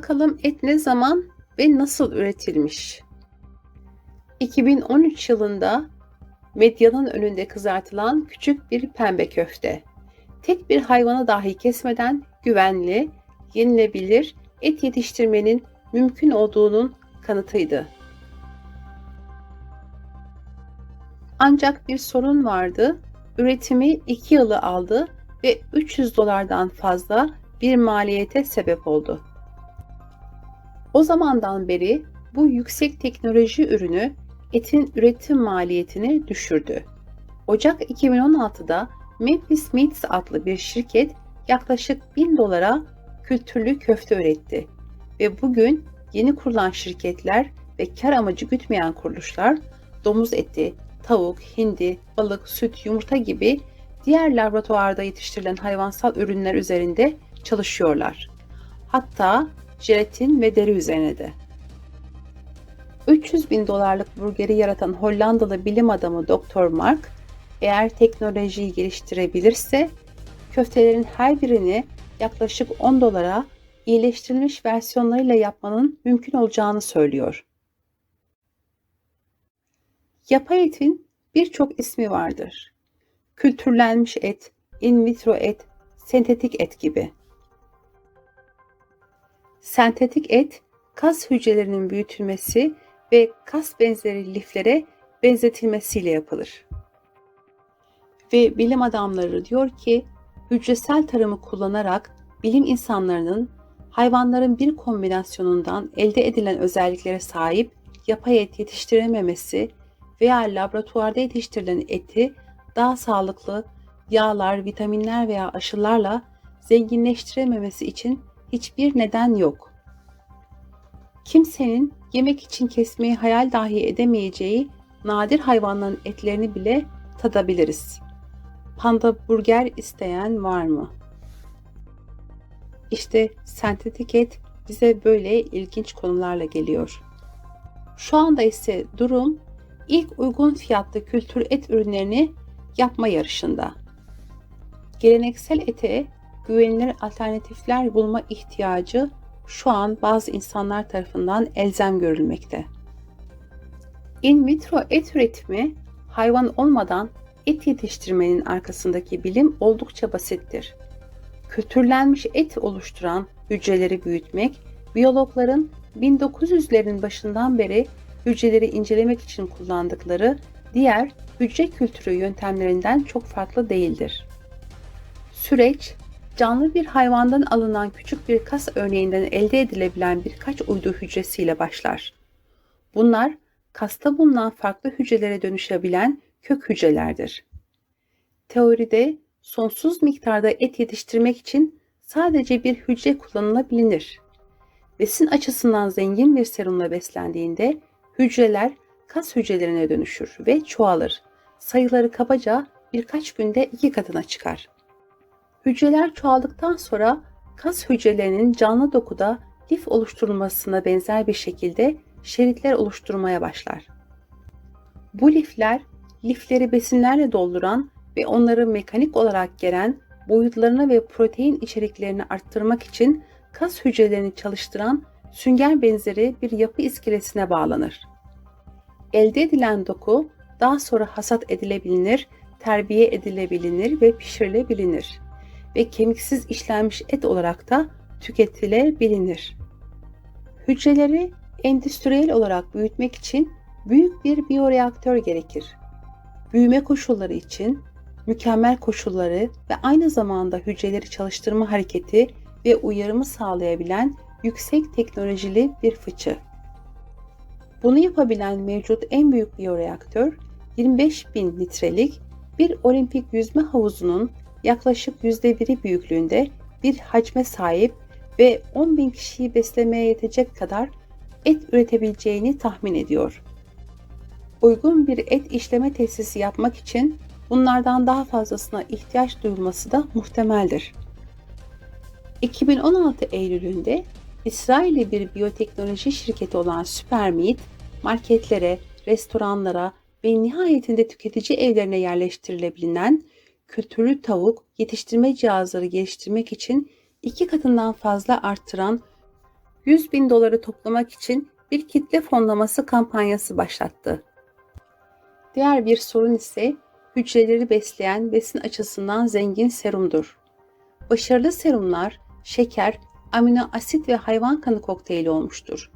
Bakalım et ne zaman ve nasıl üretilmiş? 2013 yılında medyanın önünde kızartılan küçük bir pembe köfte. Tek bir hayvanı dahi kesmeden güvenli, yenilebilir et yetiştirmenin mümkün olduğunun kanıtıydı. Ancak bir sorun vardı. Üretimi 2 yılı aldı ve 300 dolardan fazla bir maliyete sebep oldu. O zamandan beri bu yüksek teknoloji ürünü etin üretim maliyetini düşürdü. Ocak 2016'da Memphis Meats adlı bir şirket yaklaşık 1000 dolara kültürlü köfte üretti ve bugün yeni kurulan şirketler ve kar amacı gütmeyen kuruluşlar domuz eti, tavuk, hindi, balık, süt, yumurta gibi diğer laboratuvarda yetiştirilen hayvansal ürünler üzerinde çalışıyorlar. Hatta jelatin ve deri üzerine de. 300 bin dolarlık burgeri yaratan Hollandalı bilim adamı Dr. Mark, eğer teknolojiyi geliştirebilirse köftelerin her birini yaklaşık 10 dolara iyileştirilmiş versiyonlarıyla yapmanın mümkün olacağını söylüyor. Yapay etin birçok ismi vardır. Kültürlenmiş et, in vitro et, sentetik et gibi. Sentetik et, kas hücrelerinin büyütülmesi ve kas benzeri liflere benzetilmesiyle yapılır. Ve bilim adamları diyor ki, hücresel tarımı kullanarak bilim insanlarının hayvanların bir kombinasyonundan elde edilen özelliklere sahip yapay et yetiştirememesi veya laboratuvarda yetiştirilen eti daha sağlıklı yağlar, vitaminler veya aşılarla zenginleştirememesi için hiçbir neden yok. Kimsenin yemek için kesmeyi hayal dahi edemeyeceği nadir hayvanların etlerini bile tadabiliriz. Panda burger isteyen var mı? İşte sentetik et bize böyle ilginç konularla geliyor. Şu anda ise durum ilk uygun fiyatlı kültür et ürünlerini yapma yarışında. Geleneksel ete güvenilir alternatifler bulma ihtiyacı şu an bazı insanlar tarafından elzem görülmekte. In vitro et üretimi hayvan olmadan et yetiştirmenin arkasındaki bilim oldukça basittir. Kültürlenmiş et oluşturan hücreleri büyütmek, biyologların 1900'lerin başından beri hücreleri incelemek için kullandıkları diğer hücre kültürü yöntemlerinden çok farklı değildir. Süreç, canlı bir hayvandan alınan küçük bir kas örneğinden elde edilebilen birkaç uydu hücresiyle başlar. Bunlar kasta bulunan farklı hücrelere dönüşebilen kök hücrelerdir. Teoride sonsuz miktarda et yetiştirmek için sadece bir hücre kullanılabilir. Besin açısından zengin bir serumla beslendiğinde hücreler kas hücrelerine dönüşür ve çoğalır. Sayıları kabaca birkaç günde iki katına çıkar. Hücreler çoğaldıktan sonra kas hücrelerinin canlı dokuda lif oluşturulmasına benzer bir şekilde şeritler oluşturmaya başlar. Bu lifler, lifleri besinlerle dolduran ve onları mekanik olarak gelen boyutlarını ve protein içeriklerini arttırmak için kas hücrelerini çalıştıran sünger benzeri bir yapı iskelesine bağlanır. Elde edilen doku daha sonra hasat edilebilir, terbiye edilebilir ve pişirilebilir ve kemiksiz işlenmiş et olarak da tüketilebilir. Hücreleri endüstriyel olarak büyütmek için büyük bir biyoreaktör gerekir. Büyüme koşulları için mükemmel koşulları ve aynı zamanda hücreleri çalıştırma hareketi ve uyarımı sağlayabilen yüksek teknolojili bir fıçı. Bunu yapabilen mevcut en büyük biyoreaktör 25 bin litrelik bir olimpik yüzme havuzunun yaklaşık %1'i büyüklüğünde bir hacme sahip ve 10 bin kişiyi beslemeye yetecek kadar et üretebileceğini tahmin ediyor. Uygun bir et işleme tesisi yapmak için bunlardan daha fazlasına ihtiyaç duyulması da muhtemeldir. 2016 Eylül'ünde İsrail'li bir biyoteknoloji şirketi olan Supermeat, marketlere, restoranlara ve nihayetinde tüketici evlerine yerleştirilebilen kültürlü tavuk yetiştirme cihazları geliştirmek için iki katından fazla arttıran 100 bin doları toplamak için bir kitle fonlaması kampanyası başlattı. Diğer bir sorun ise hücreleri besleyen besin açısından zengin serumdur. Başarılı serumlar şeker, amino asit ve hayvan kanı kokteyli olmuştur.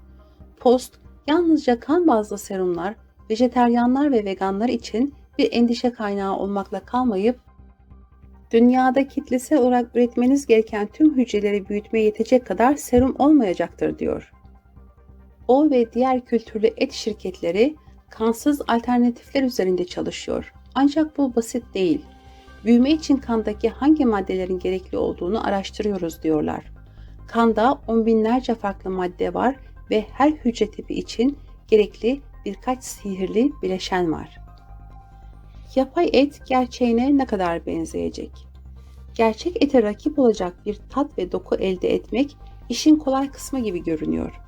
Post, yalnızca kan bazlı serumlar, vejeteryanlar ve veganlar için bir endişe kaynağı olmakla kalmayıp, dünyada kitlesel olarak üretmeniz gereken tüm hücreleri büyütmeye yetecek kadar serum olmayacaktır diyor. O ve diğer kültürlü et şirketleri kansız alternatifler üzerinde çalışıyor. Ancak bu basit değil. Büyüme için kandaki hangi maddelerin gerekli olduğunu araştırıyoruz diyorlar. Kanda on binlerce farklı madde var ve her hücre tipi için gerekli birkaç sihirli bileşen var. Yapay et gerçeğine ne kadar benzeyecek? Gerçek ete rakip olacak bir tat ve doku elde etmek işin kolay kısmı gibi görünüyor.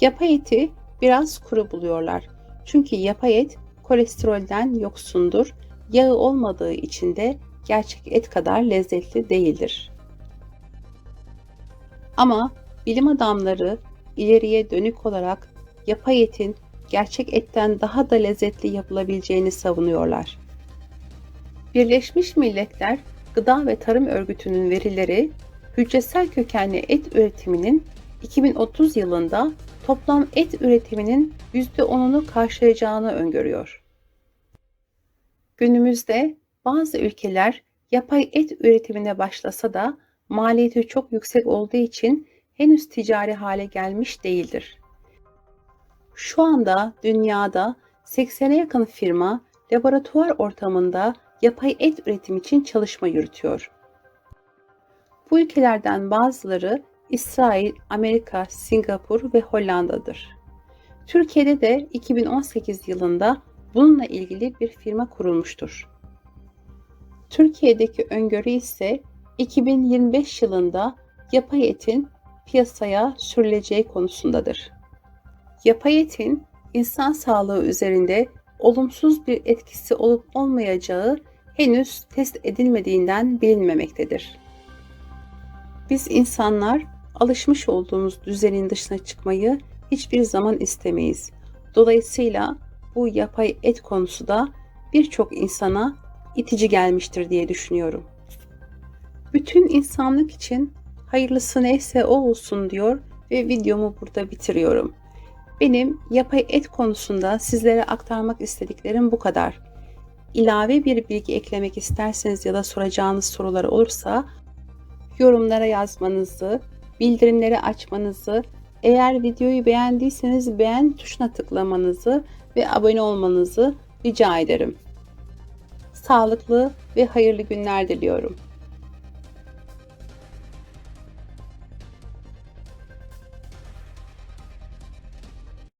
Yapay eti biraz kuru buluyorlar. Çünkü yapay et kolesterolden yoksundur, yağı olmadığı için de gerçek et kadar lezzetli değildir. Ama bilim adamları ileriye dönük olarak yapay etin gerçek etten daha da lezzetli yapılabileceğini savunuyorlar. Birleşmiş Milletler Gıda ve Tarım Örgütü'nün verileri hücresel kökenli et üretiminin 2030 yılında toplam et üretiminin %10'unu karşılayacağını öngörüyor. Günümüzde bazı ülkeler yapay et üretimine başlasa da maliyeti çok yüksek olduğu için henüz ticari hale gelmiş değildir. Şu anda dünyada 80'e yakın firma laboratuvar ortamında yapay et üretimi için çalışma yürütüyor. Bu ülkelerden bazıları İsrail, Amerika, Singapur ve Hollanda'dır. Türkiye'de de 2018 yılında bununla ilgili bir firma kurulmuştur. Türkiye'deki öngörü ise 2025 yılında yapay etin piyasaya sürüleceği konusundadır. Yapay etin insan sağlığı üzerinde olumsuz bir etkisi olup olmayacağı henüz test edilmediğinden bilinmemektedir. Biz insanlar alışmış olduğumuz düzenin dışına çıkmayı hiçbir zaman istemeyiz. Dolayısıyla bu yapay et konusu da birçok insana itici gelmiştir diye düşünüyorum. Bütün insanlık için hayırlısı neyse o olsun diyor ve videomu burada bitiriyorum. Benim yapay et konusunda sizlere aktarmak istediklerim bu kadar. İlave bir bilgi eklemek isterseniz ya da soracağınız sorular olursa yorumlara yazmanızı, bildirimleri açmanızı, eğer videoyu beğendiyseniz beğen tuşuna tıklamanızı ve abone olmanızı rica ederim. Sağlıklı ve hayırlı günler diliyorum.